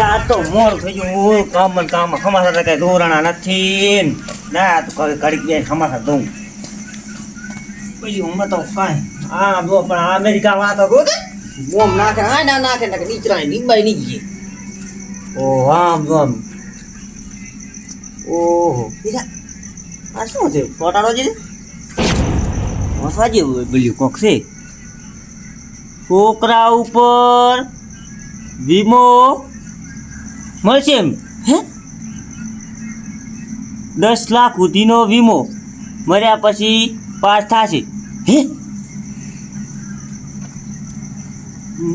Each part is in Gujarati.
આ તો મોર થઈ ગયું. હું કામ કામ ખમાસા તો કઈ દોરાણા નથી. ના તો કઈ ઘડીક બે ખમાસા દઉં પછી હું તો કાંઈ આ જો, પણ અમેરિકા વાળા કહું કે બોમ નાખે હા ના નાખે ને નીચરા નીબાઈ નહીં ગઈ. ઓ હા બોમ ઓહો. બીજા, આ શું છે? ફોટાડો છે? હસવા જેવું બોલ્યું કોક છે. છોકરા ઉપર વીમો મળશે એમ? હે? દસ લાખ સુધીનો વીમો મર્યા પછી પાસ થશે. હે?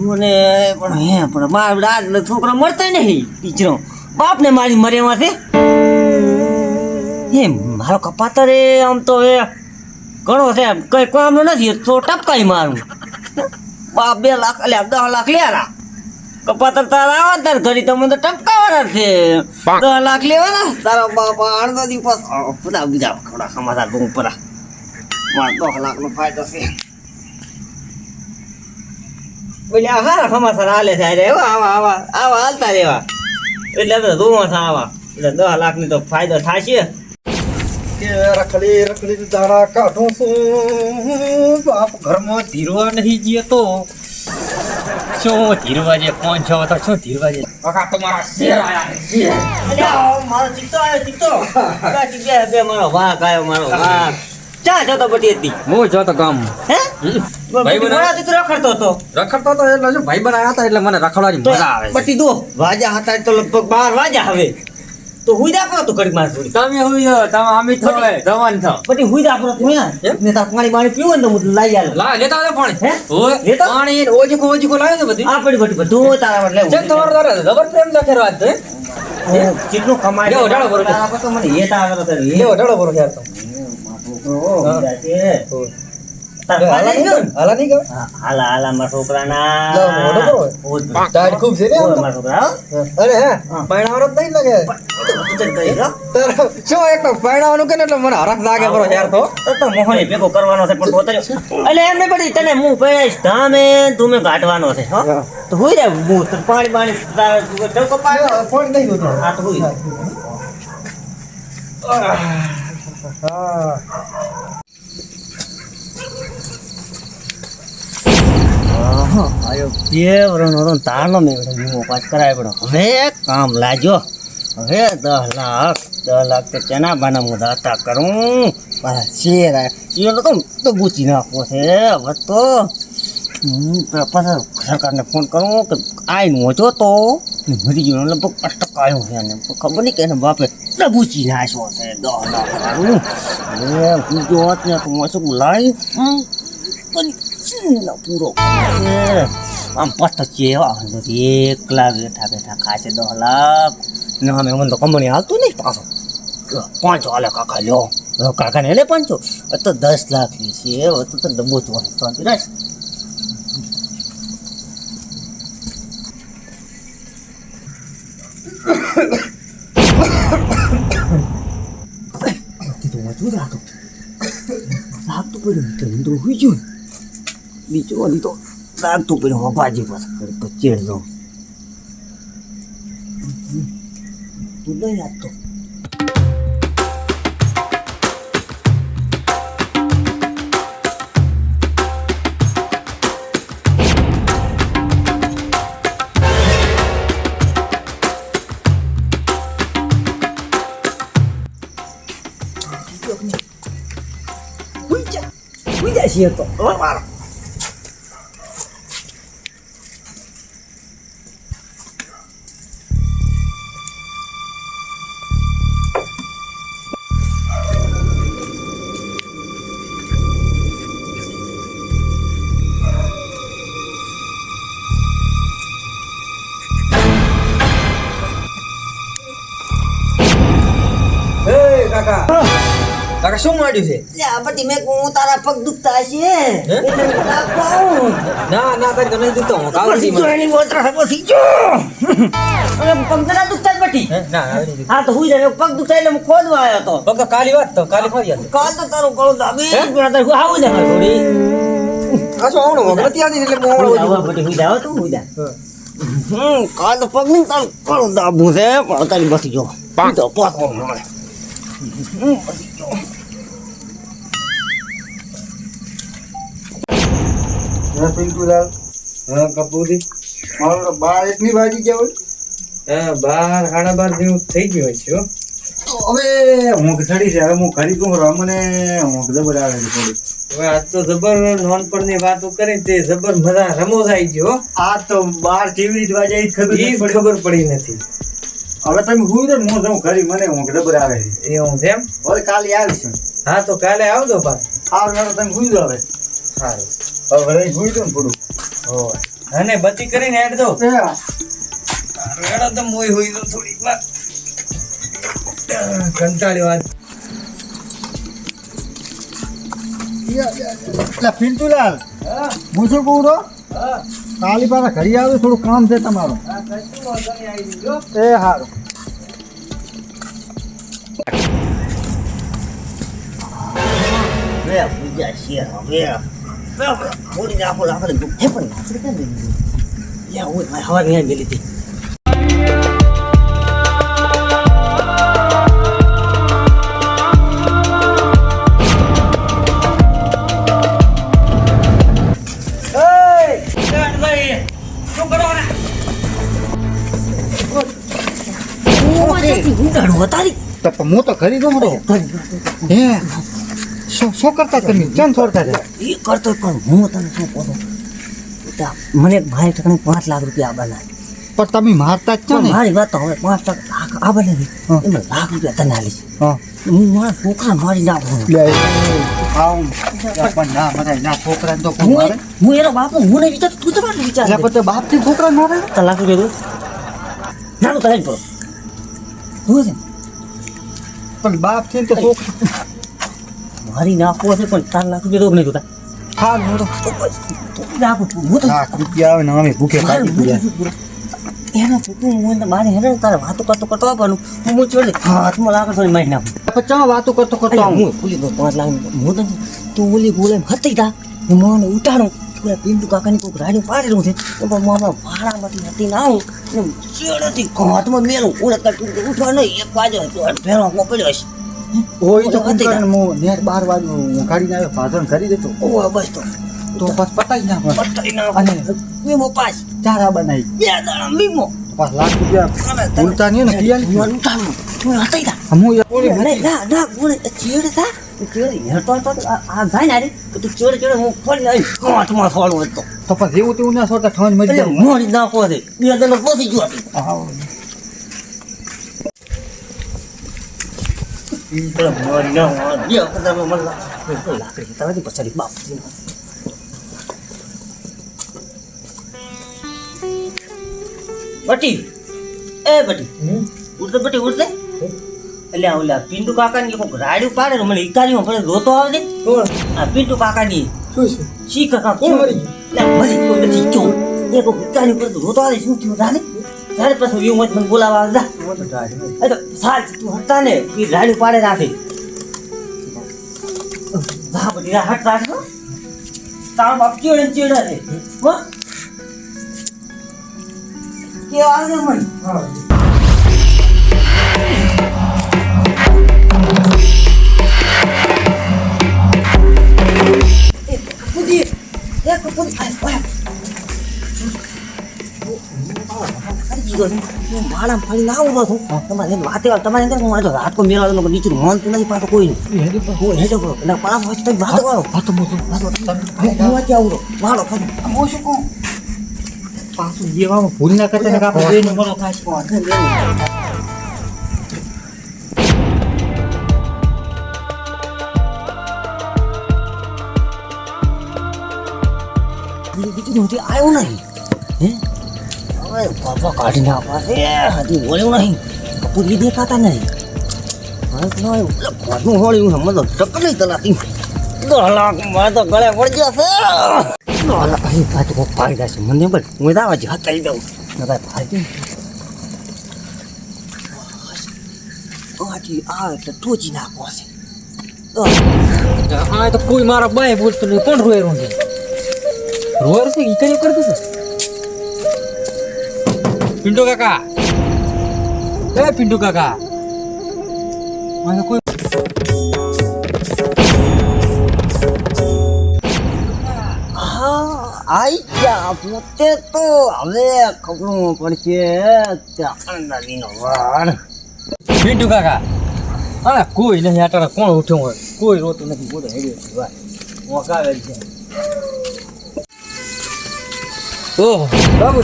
મને પણ હે, પણ મારા છોકરો મળતો નહીં, ટીચરો. બાપને મારી મર્યામાં છે હે, મારો કપાતર એ આમ તો એ ઘણો છે કઈ કામનો નથી તો ટપકાઈ મારું. બાપ બે લાખ, અલ્યા દસ લાખ લેરા કપાતર તારા આવા તાર ઘડી તમે તો ટપકાવાના છે. દસ લાખ લેવાના. તારા બાપ અડધો દિવસ. બધા બીજા ખોડા ખમાતા બહુ પરા. મારા દસ લાખનો ફાયદો છે. બોલે આ સારા સમાચાર હાલે થાય એવા આવા આવા આવા હાલતા રહેવા. એટલે બધા ધુમાસા આવા. એટલે દસ લાખની તો ફાયદો થશે. કે રખડી રખડી દાડા કાઢું છું. બાપ ઘરમાં ધીરવા નહીં જીએ તો શું ધીરવા જે કોણ છો તો શું ધીરવા જે કાકા તમારા શેર આયા છે અલ્યા, મારો ચિત્તો આયો ચિત્તો. કા ચિત્તે બે મારો વાઘ આયો મારો વાઘ. ચા જતો બટી હતી. હું જતો ગામ હે? ભાઈ બના- તો રખડતો હતો. રખડતો તો એટલે ભાઈ બનાયા હતા એટલે મને રખડવાની મજા આવે. બટી દો વાજા હતા તો લગભગ બાર વાજા હવે. તો હુઈ દાખલો તો ઘડીક માર થોડી તમે હું છો તમે અમિત છો જવાન છો બટી હુઈ દાખલો તું યાર એમ? ને તાર પાણી પાણી પીવું ને તો હું લઈ આલું લા લેતા આવે પાણી હે? લેતા? પાણી ને ઓજીકો ઓજીકો લાવ્યો છે બધી આ પડી બટી બધું તારા માટે લેવું ચેક તમારો તારે જબર પ્રેમ ખેર વાત હે? હું કેટલું કમાય લેવો, ઢાળો. તારા પર તો મને હેત આવે તો. લેવો ઢળો બરો યાર તો છોકરો ઊંધા છે. હાલા નહીં? હાલા હાલા મારા છોકરાના. ખૂબ છે ને મારા છોકરા અરે હા. પરણાવવાનો જ નહીં લાગે. તારે શું એક તો પરણાવવાનું કે એટલે મને હરખ લાગે બરો. યાર તો. ભેગો કરવાનો છે પણ પોતે એટલે એમ નહીં પડી તને હું પહેરાઈશ ધામે તું મેં ગાંઠવાનો છે હો. તો રે હું પાણી પાણી તારા પાડ્યો ફોન નહીં ગયો હા તો હુઈ હા. આયો બે વર્ષનો તો ને તારનો મેં બધો વીમો પાસ કરાવ્યો હવે કામ લાજો હવે દસ લાખ દસ લાખ તો ચેના બાના હું દાતા કરું મારા શેર શેર તો તો બૂચી નાખવો છે હવે તો પાછા સરકારને ફોન કરું કે આઈને ઓછો તો મરી ગયો લગભગ અટક આવ્યો છે એને ખબર નહીં કે એને બાપે ડબૂચી નાખ્યો છે દસ લાખ વાળું હવે હું જો હોત ને તો હું શું લાવી પૂરો છે આમ પસ્ત ચેવા એકલા બેઠા બેઠા ખાય છે દસ લાખ ને અમે મને તો કંપની હાલતું નહીં પાછો પાંચો હાલે કાકા લ્યો હવે કાકાને લે પાંચો હવે તો દસ લાખની છે હવે તો તો ડબ્બો જોવાનું શાંતિ રાખ લાગતું પડ્યું તો હિન્દુ હોઈ ગયું બીજો લીધો લાગતું પડ્યું ભાજી પાસે તો ચેડ દો તું નહીં આપતો હુઈ જા હુઈ જા છીએ છે? લે આ બધી મેં કહું તારા પગ દુખતા હે? હું તારા પાઉં. ના ના કઈ તો નહીં હું કાવડી પછી જો એની મોતરા છે, પછી પગ ના દુખતા જ બટી. ના ના હા તો હુઈ જાય પગ દુખતા એટલે હું ખોદવા આવ્યો હતો પગ તો કાલી વાત તો કાલી ફરી હતી કાલ તો તારું કળું દાબી હે? તારું આવું જાય થોડી આ શું આવડું નથી આવતી એટલે હું આવડું બટી હુઈ જાવ તું હુઈ જા. હમ કાલ તો પગ નહીં તારું કાળું દાબું છે. પણ તારી બસી જો. પાંચ. તો પાછો મળે હમ, બસી જો. હે પિન્ટુલાલ હા કપૂરી મારો તો બાર એકની ભાજી ગયા હોય. હા બાર સાડા બાર જેવું થઈ ગયું છે હો. તો હવે ઊંઘ ચડી છે હવે હું ખરી. કહું રમને ઊંઘ જબર આવે છે થોડી. હવે આજ તો જબર નોનપણની વાતો કરી તે જબર મજા રમો જાય ગયો હો. આ તો બાર કેવી રીતે વાજે એ જ ખબર ખબર પડી નથી. હવે તમે હું તો ને હું જાઉં ખરી મને ઊંઘ જબર આવે છે. એ છે એમ? હવે કાલે આવીશું. હા તો કાલે આવજો પાછ આવ તમે હું જ આવે સારું. હવે ઘરે હુઈ ને થોડું. હોય અને બત્તી કરીને હેડ દો. રેડો તો મોય હોય તો થોડીક વાર. કંટાળી વાત. પિન્ટુલાલ હા હું. શું કહું તો કાલી પાછા ઘડી આવે થોડું કામ છે તમારું. એ સારું પૂજા છે હવે થોડી નાખો આપણે દુખે પણ આપણે કેમ નહીં યા હોય હવા નહીં મેલી હતી હું તો ખરી દઉં હે? શું શું કરતા તમે? કેમ છોડતા છે એ કરતો પણ હું તને શું કહું? મને ભાઈ ઠકણે પાંચ લાખ રૂપિયા આવવાના પણ તમે મારતા જ છો ને? મારી વાત તો હવે પાંચ લાખ નહીં હા. એમાં લાખ રૂપિયા તને આલીશ હા. હું મારા છોકરા મારી નાખું પણ ના મારા ના છોકરાને તો હું એનો બાપ હું નહીં વિચાર તું તમારે વિચાર. બાપથી છોકરા મારે? તો લાખ રૂપિયા નાનું તને પણ બાપ છે તો છોકરા મારી નાખવો છે પણ ચાર લાખ રૂપિયા દઉં નહીં જોતા. હા મોડો તો તો છું. હું તો રૂપિયા આવે ને અમે ભૂખે એના પુતું હું મારી હેડે તારે વાતો કરતો કરતો આવવાનું. હું હું છોડી હાથમાં લાગે થોડી મારી નાખું. ચા વાતો કરતો કરતો હું ભૂલી ગયો પાંચ લાખ હું તો તું ઓલી ગોળે હતી તા હું મને ઉઠાડું પેલા પિન્ટુ કાકાની કોઈક રાડ્યું પાડેલું છે. તો પણ હું ભાડામાંથી હતી ના આવું. ને ચેડેથી હાથમાં મેલું. ઓળખ ઉઠવા નહીં. એક બાજુ ભેળો પડ્યો હશે. ઓય તો તા. કુંકણ મો નેટ બાર વાગ્યું હું આવ્યો ભાજણ કરી દેતો. ઓય બસ તો. તો બસ પતાઈ ના પણ પતાઈ ના અને- વીમો પાસ. ચારા બનાવી બે દાણા વીમો. પાંચ લાખ રૂપિયા ભૂલતા નહીં ને હું ઉઠાડું હું તા હું ઓલી અરે ના ના બોલે ચેડ ચેડ તો આ જાય ને તું ચેડ ચેડ હું આવી તો પણ જેવું તેવું ના સોટા ઠંડ મરી જાય. મોડી નાખો છે. બે દનો પોસી ગયો એટલે મોરી ના હોય બે વખત અમે મને લાકડી લાકડી તારાથી પછાડી બાપ બટી. એ બટી. ઉઠે બટી ઉઠે એટલે ઓલા પિન્ટુ કાકાની કોઈક રાડ્યું પાડે મને ઇકારીમાં પડે રોતો આવે આ પિન્ટુ કાકાની શું છે? શી કાકા કોણ મરી એટલે મરી ગયો નથી ચો એ કોઈક ઇકારી પર રોતો આવે શું થયું રાને ત્યારે પછી વ્યૂ મત મને બોલાવા આવતા એ તો સાચ તું હટતા ને એ રાડ્યું પાડે રાખે હા બધી રા હટ રાખે હો. તારો બાપ ચીડે ને ચીડે છે. હો. કે આવે મને? હા. એ કપૂજી આય માળા પાણી ના ઊભો છું તમારે વાતે તમારે અંદર હું આજે રાત કો મેળા લોકો નીચે નથી પાછો કોઈ નહીં હું હેજો કરો. એટલે પાસ હોય તો વાતો કરો. વાતો હું શું કહું પાછું જેવામાં ભૂલ ના કરતા ને થાય બીજું હજી આવ્યો નહીં. હવે બાપા કાઢી નાખવા. છે હજી વળ્યું નહીં. કપૂરી દેખાતા નહીં. ઘરનું હોળ્યું છે મને તો ટપલી તલાતી દસ લાખ મારે તો ગળે પડી જશે દસ લાખ અહીં પાછું મને પણ હું દાવા જ હાથ કરી દઉં ને ભાઈ આથી આવે એટલે ટોચી નાખવો છે આ તો કોઈ મારા બાય બોલતું નહીં. કોણ રોય રોંગે રોયર છે ઈ કઈ કરતું હતું? પિન્ટુ કાકા. એ પિન્ટુ કાકા. મને કોઈ હા આઈ પોતે તો હવે ખબરું પડશે અંદાજીનો વાર પિન્ટુ કાકા. અરે કોઈ નહીં આટાણે કોણ ઉઠ્યો હોય? કોઈ રોતું નથી બોલો હેડ્યો છે ભાઈ. મોકાવે છે. ઓહ બાબુ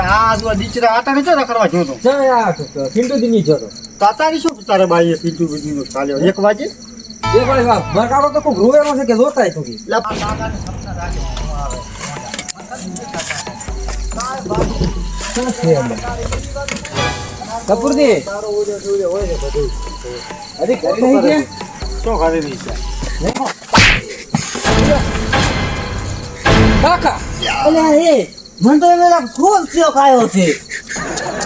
આ જો દીચરા આટાને ચો કરવા જોતો જાય આ પિન્ટુ દી નહીં જતો તાતારી શું તારે બાઈએ પીતું બીજું ચાલ્યો? એક વાગે? એ ભાઈ વાહ તો કોઈ રોવેલો છે કે લોટાય તું. કી. કપૂરજી. અરે ઘરે નહીં છે કાકા. અલ્યા એ. મને તો એને લાગ ખોલ થયો ખાયો છે.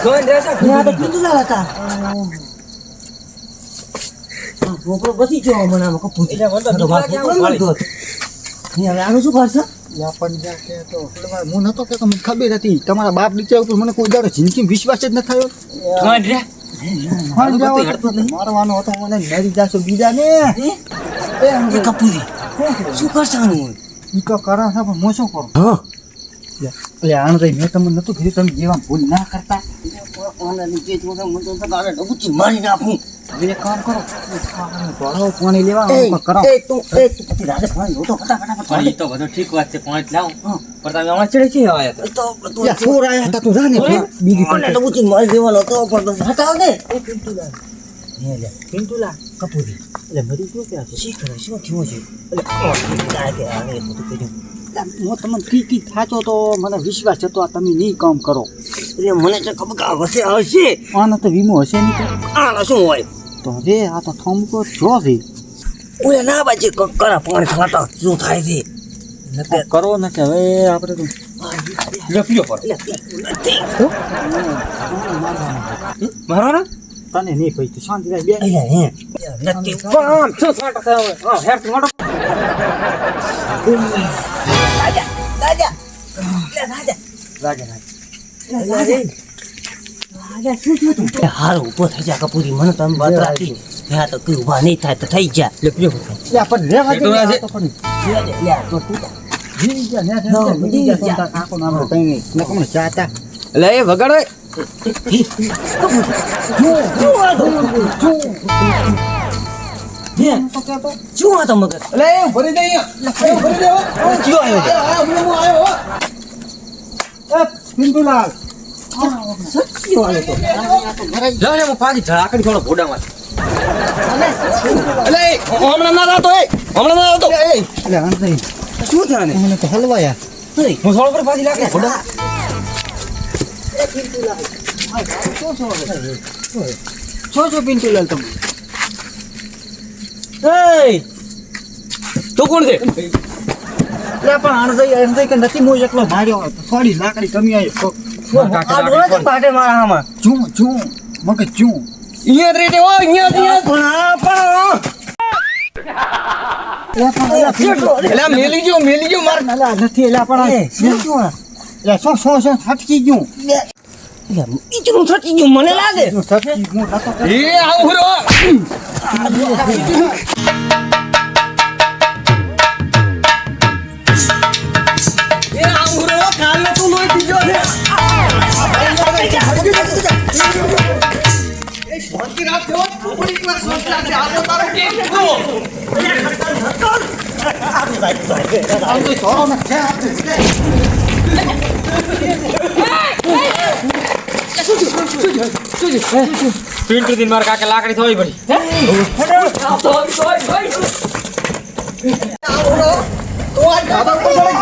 જોઈને રહેશે? ત્યાં તો કીધું ના હતા. આ છોકરો બસી ગયો મને આમાં કપૂર. ક્યાં હવે આનું શું કરશે હું નતો કે મને ખબર હતી. તમારા બાપ દીકરા ઉપર મને કોઈ દાડો જિંદગી વિશ્વાસ જ ન થયો મારવાનો હતો મને મરી જાશો બીજા ને. કપૂરી. શું કરશે તો કરે પણ હું શું કરું? એટલે આણ રહી મેં તમને નતું કીધું તમે જેવા ભૂલ ના કરતા. મારી નાખું હવે કામ કરો ધોળાવો પાણી લેવા કરો. એ તું એ તું. પછી રાધે પાણી લો ફટાફટ પણ. તો બધું ઠીક વાત છે પાંચ લાવું. પણ તમે અમારે ચડે છે આવ્યા તો બધું યા આયા હતા તું જા બીજી મને પણ ડબુચી મારી દેવાનો તો પણ તો હટાવ દે એ પિન્ટુલા. હે લે પિન્ટુલા. કપૂરી એટલે મરી ગયો ક્યાં છે? શી શું થયું છે? એટલે કોણ કે બધું કર્યું. હું તમને કી કી થાચો તો મને વિશ્વાસ હતો આ તમે નહીં કામ કરો. એટલે મને તો ખબર કે હશે આવશે. આનો તો વીમો હશે નહીં. આનો શું હોય? તો હવે આ તો થોમકો જો છે ઓલે ના બાજી કરા પાણી ખાતા શું થાય છે? કાંઈક કરો ને કે હવે આપણે તો લખ્યો પર મારવાના તને નહીં ભાઈ તું શાંતિ રાખ બે. નથી પણ શું છાંટા હોય હા હેર મોટો રાજા. રાજા. થઈ જા કપૂરી મને તમે વાત રાખી. હા તો કઈ નહીં થાય તો થઈ જા. લે પણ તો પણ તો તું વગાડો. હે, તો? હે, શું આ તો મગજ એ ભરી દે અહીંયા. એ ભરી દે. કયો આવ્યો હું આવ્યો. એ, પિન્ટુલાલ. સચ્ચી વાળો તો? લાવ ને હું પાછી ઢાકણી થોડો એટલે એ. હમણાં ના રાતો એ. હમણાં ના રાતો એટલે આમ નહીં. શું થયા ને મને તો હલવાયા. હું? થોડો પર પાછી લાગે. છો છો પિન્ટુલાલ તમે? એ તું કોણ છે? એટલે પણ આણ જઈ કે નથી હું એકલો માર્યો થોડી લાકડી કમી આવી પાટે મારા આમાં ચું ચું મગજ ચું અહીંયા રહેતે હો અહીંયા અહીંયા પણ આ પણ મેલી ગયો મેલી ગયો માર. નથી એટલે પણ એ, શું શું શું શું ગયું. ઈચરું થતી ગયું મને લાગે. એ આવું રો એ આવું તું છોડો ને છે. આપણે. પિન્ટુ દિન માર કાકે લાકડી થોડી પડી અંબો અંબો નહીં અંબો અંબો શાંતિ રાખજો શાંતિ રાખજો થોડીક વાર બોલ્યા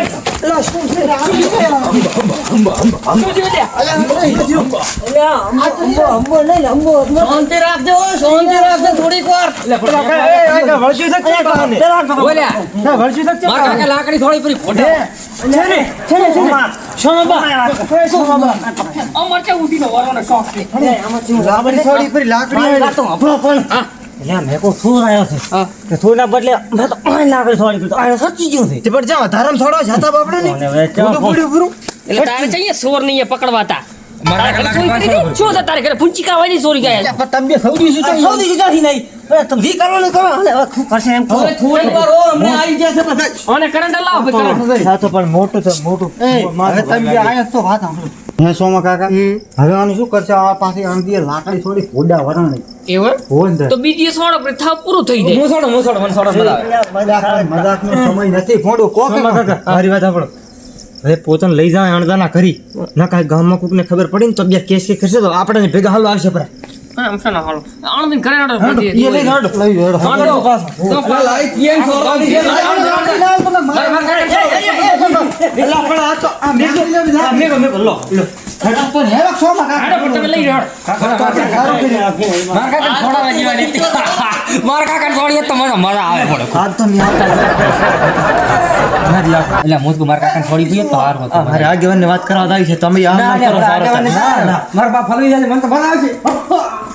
માર કાકે લાકડી થોડી પડી ફોટો ઉઠીનો વરવાનો છે. લાકડી એટલે મેં થોર આવ્યો છે. કે થોરના બદલે તો અહીં સચી ગયું છે. પણ જા છોડો જતા બાપડે ને પૂરું પૂરું એટલે તારે ચાહીએ નહીં પકડવા હતા? કહો? પણ મોટું મોટું. હે સોમા કાકા? હવે આનું શું કરશે? આ પાસે આંધી લાકડી થોડી ફોડા વરણ. એવું? તો. બીજી સોડો પ્રથા પૂરું થઈ જાય. મુસોડો મુસોડો મને સોડો મજા મજાક નો સમય નથી. ફોડું કોક કાકા? મારી વાત સાંભળો. હવે પોતાને લઈ જાય અણદાના કરી. ના કાંઈ ગામમાં કોકને ખબર પડી ને તો બે કેસ કે કરશે તો આપણે ભેગા હાલ આવશે પરા. મારા આવે તો હારું હતું. વાત કરવા આવી છે તમે આમ ના કરો સારો ના, બાપ ફલવી જાય મને તો મજા કહું છું?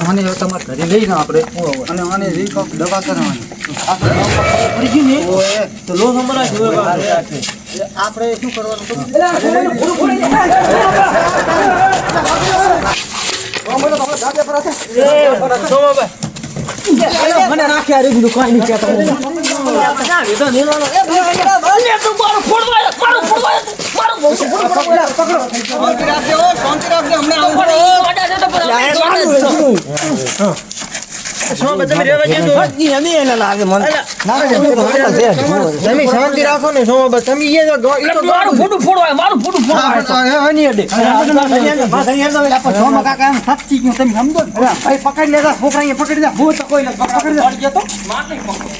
આને તમારે ઘરે લઈને આપણે અને આને દવા કરવાની આપણે શું કરવાનું? મને રાખી આ રીતનું કઈ નહીં શાંતિ રાખો ને તમે મારું મારું ફોટું ફોડવાય. પકડી લેતા છોકરા પકડી દે હું તો કોઈ પકડી દે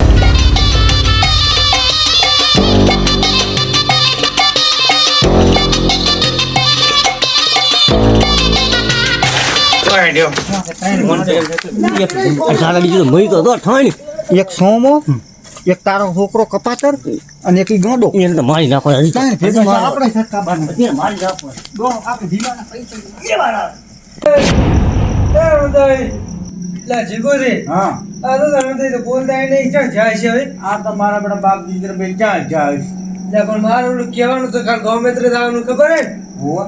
એક સોમો એક તારો છોકરો કપાતર અને એક ગોંડો. એને તો મારી નાખો છે, આપણે સરખા મારી. નાખો ગો, આપણે ધીમાના હા. આ તમારા બધા બાપ દીકરા બે ક્યાં જાય પણ મારું કહેવાનું તો કાલ ગૌમૂત્ર દાવાનું ખબર હે? હોવા.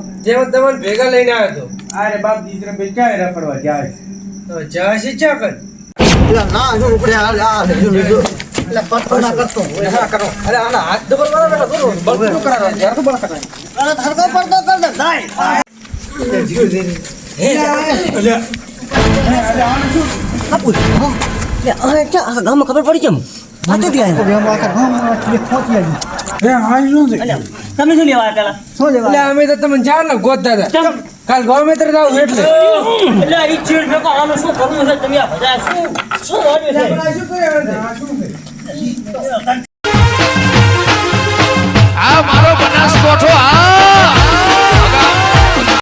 તમને ભેગા લઈને આવ્યો અરે બાપ દીકરા બે ક્યાં રખડવા જાય તો તો જાય છે ચા કર ના જો ઉપડે આ લીધું લીધું તો આ ગામમાં ખબર પડી કેમ આતો ગયા અલ્યા તમે શું લેવા આવ્યા પેલા? એટલે અમે તો તમે જાણ ને ગોત દાદા. કાલ ગૌમૂત્ર જાવ એટલે. એટલે આ ઈ મેં ભેગો આનું શું કરવું છે તમે આ બધા શું શું વાળ્યું છે? આ મારો બનાસકોઠો આ